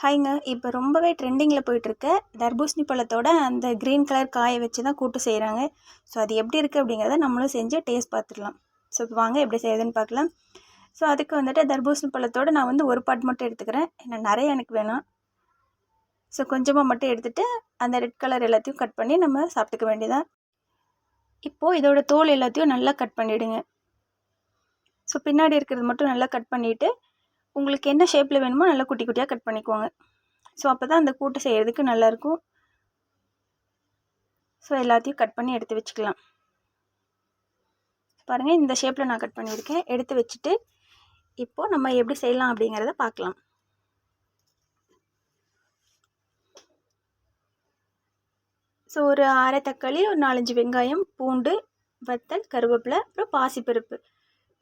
ஹாய்ங்க. இப்போ ரொம்பவே ட்ரெண்டிங்கில் போயிட்டுருக்க. தர்பூசணி பழத்தோட அந்த க்ரீன் கலர் காயை வச்சு தான் கூட்டு செய்கிறாங்க ஸோ அது எப்படி இருக்குது அப்படிங்கிறத நம்மளும் செஞ்சு டேஸ்ட் பார்த்துடலாம். ஸோ இப்போ வாங்க எப்படி செய்யுதுன்னு பார்க்கலாம். ஸோ அதுக்கு வந்துட்டு தர்பூசணி பழத்தோடு நான் வந்து ஒரு பாட் மட்டும் எடுத்துக்கிறேன். ஏன்னா நிறைய எனக்கு வேணாம். ஸோ கொஞ்சமாக மட்டும் எடுத்துகிட்டு அந்த ரெட் கலர் எல்லாத்தையும் கட் பண்ணி நம்ம சாப்பிட்டுக்க வேண்டியதான் இப்போது இதோட தோல் எல்லாத்தையும் நல்லா கட் பண்ணிவிடுங்க ஸோ பின்னாடி இருக்கிறது மட்டும் நல்லா கட் பண்ணிவிட்டு உங்களுக்கு என்ன ஷேப்பில் வேணுமோ நல்லா குட்டி குட்டியாக கட் பண்ணிக்கோங்க. ஸோ அப்போ தான் அந்த கூட்டு செய்கிறதுக்கு நல்லாயிருக்கும் ஸோ எல்லாத்தையும் கட் பண்ணி எடுத்து வச்சுக்கலாம். பாருங்கள் இந்த ஷேப்பில் நான் கட் பண்ணியிருக்கேன். எடுத்து வச்சுட்டு இப்போது நம்ம எப்படி செய்யலாம் அப்படிங்கிறத பார்க்கலாம். ஸோ ஒரு அரை தக்காளி ஒரு நாலஞ்சு வெங்காயம் பூண்டு வத்தல் கருவேப்பிலை அப்புறம் பாசிப்பருப்பு.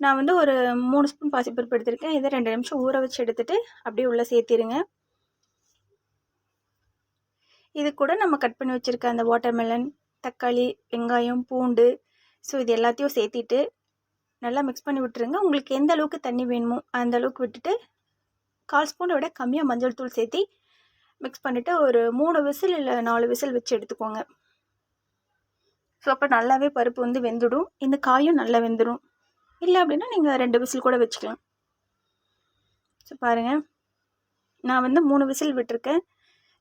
நான் வந்து ஒரு மூணு ஸ்பூன் பாசிப்பருப்பு எடுத்திருக்கேன். இதை ரெண்டு நிமிஷம் ஊற வச்சு எடுத்துகிட்டு அப்படியே உள்ளே சேர்த்திருங்க. இது கூட நம்ம கட் பண்ணி வச்சுருக்க அந்த வாட்டர்மெலன் தக்காளி வெங்காயம் பூண்டு ஸோ இது எல்லாத்தையும் சேர்த்திட்டு நல்லா மிக்ஸ் பண்ணி விட்டுருங்க. உங்களுக்கு எந்த அளவுக்கு தண்ணி வேணுமோ அந்த அளவுக்கு விட்டுட்டு கால் ஸ்பூனை விட கம்மியாக மஞ்சள் தூள் சேர்த்தி மிக்ஸ் பண்ணிவிட்டு ஒரு மூணு விசில் இல்லை நாலு விசில் வச்சு எடுத்துக்கோங்க. ஸோ அப்போ நல்லாவே பருப்பு வந்து வெந்துடும். இந்த காயும் நல்லா வெந்துடும். இல்லை அப்படின்னா நீங்கள் ரெண்டு விசில் கூட வச்சுக்கலாம். ஸோ பாருங்கள் நான் வந்து மூணு விசில் விட்டுருக்கேன்.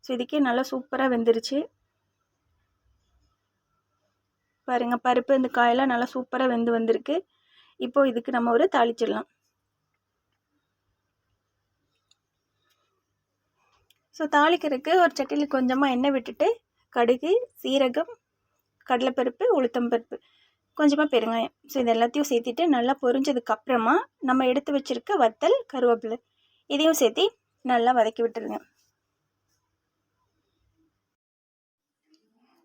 ஸோ இதுக்கே நல்லா சூப்பராக வெந்துருச்சு. பாருங்கள் பருப்பு இந்த காயெல்லாம் நல்லா சூப்பராக வெந்து வந்திருக்கு. இப்போது இதுக்கு நம்ம ஒரு தாளிச்சிடலாம். ஸோ தாளிக்கிறதுக்கு ஒரு சட்டியில் கொஞ்சமாக எண்ணெய் விட்டுட்டு கடுகு சீரகம் கடலைப்பருப்பு உளுத்தம்பருப்பு. கொஞ்சமாக பெருங்காயம். ஸோ இது எல்லாத்தையும் சேர்த்திட்டு நல்லா பொரிஞ்சதுக்கப்புறமா நம்ம எடுத்து வச்சுருக்க வத்தல் கருவேப்பிலை இதையும் சேர்த்தி நல்லா வதக்கி விட்டுருங்க.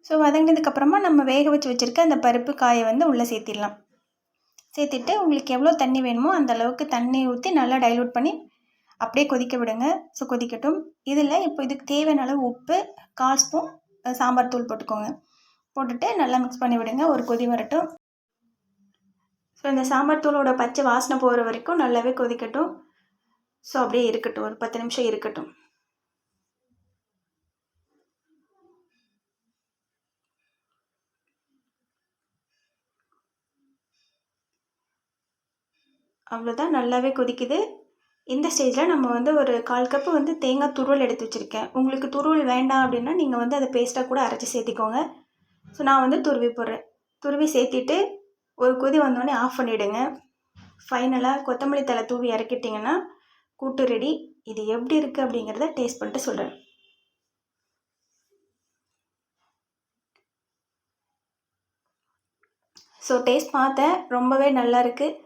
ஸோ வதங்கினதுக்கப்புறமா நம்ம வேக வச்சு வச்சுருக்க அந்த பருப்பு காயை வந்து உள்ளே சேர்த்திடலாம். சேர்த்துட்டு உங்களுக்கு எவ்வளோ தண்ணி வேணுமோ அந்த அளவுக்கு தண்ணி ஊற்றி நல்லா டைலூட் பண்ணி அப்படியே கொதிக்க விடுங்க. ஸோ கொதிக்கட்டும். இதில் இப்போ இதுக்கு தேவையான அளவு உப்பு கால் ஸ்பூன் சாம்பார் தூள் போட்டுக்கோங்க. போட்டுட்டு நல்லா மிக்ஸ் பண்ணி விடுங்க. ஒரு கொதி வரட்டும். ஸோ இந்த சாம்பார் தூளோட பச்சை வாசனை போகிற வரைக்கும் நல்லாவே கொதிக்கட்டும். ஸோ அப்படியே இருக்கட்டும். ஒரு பத்து நிமிஷம் இருக்கட்டும். அவ்வளோதான் நல்லாவே கொதிக்குது. இந்த ஸ்டேஜில் நம்ம வந்து ஒரு கால் கப்பு வந்து தேங்காய் துருவல் எடுத்து வச்சுருக்கேன். உங்களுக்கு துருவல் வேண்டாம் அப்படின்னா நீங்கள் வந்து அதை பேஸ்ட்டாக கூட அரைச்சி சேர்த்திக்கோங்க. ஸோ நான் வந்து துருவி போடுறேன். துருவி சேர்த்திட்டு ஒரு கொதி வந்தோடனே ஆஃப் பண்ணிவிடுங்க ஃபைனலாக கொத்தமல்லி தலை தூவி இறக்கிட்டிங்கன்னா கூட்டு ரெடி இது எப்படி இருக்குது அப்படிங்கிறத டேஸ்ட் பண்ணிட்டு சொல்கிறேன் ஸோ டேஸ்ட் பார்த்தேன். ரொம்பவே நல்லா இருக்குது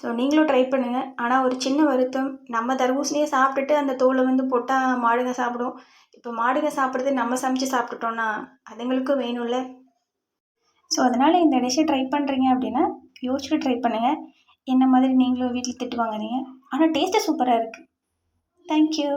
ஸோ நீங்களும் ட்ரை பண்ணுங்கள் ஆனால் ஒரு சின்ன வருத்தம். நம்ம தர்பூசணியை சாப்பிட்டுட்டு அந்த தோலை வந்து போட்டால் மாடுங்க சாப்பிடும். இப்போ மாடுங்க சாப்பிட்றது நம்ம சமைச்சு சாப்பிட்டுட்டோன்னா அதுங்களுக்கும் வேணும்ல. ஸோ அதனால் இந்த டிஷ்ஷை ட்ரை பண்ணுறீங்க அப்படின்னா யோசிச்சுட்டு ட்ரை பண்ணுங்கள் என்ன மாதிரி நீங்களும் வீட்டில் திட்டு வாங்குறீங்க ஆனால் டேஸ்ட்டு சூப்பராக இருக்குது தேங்க்யூ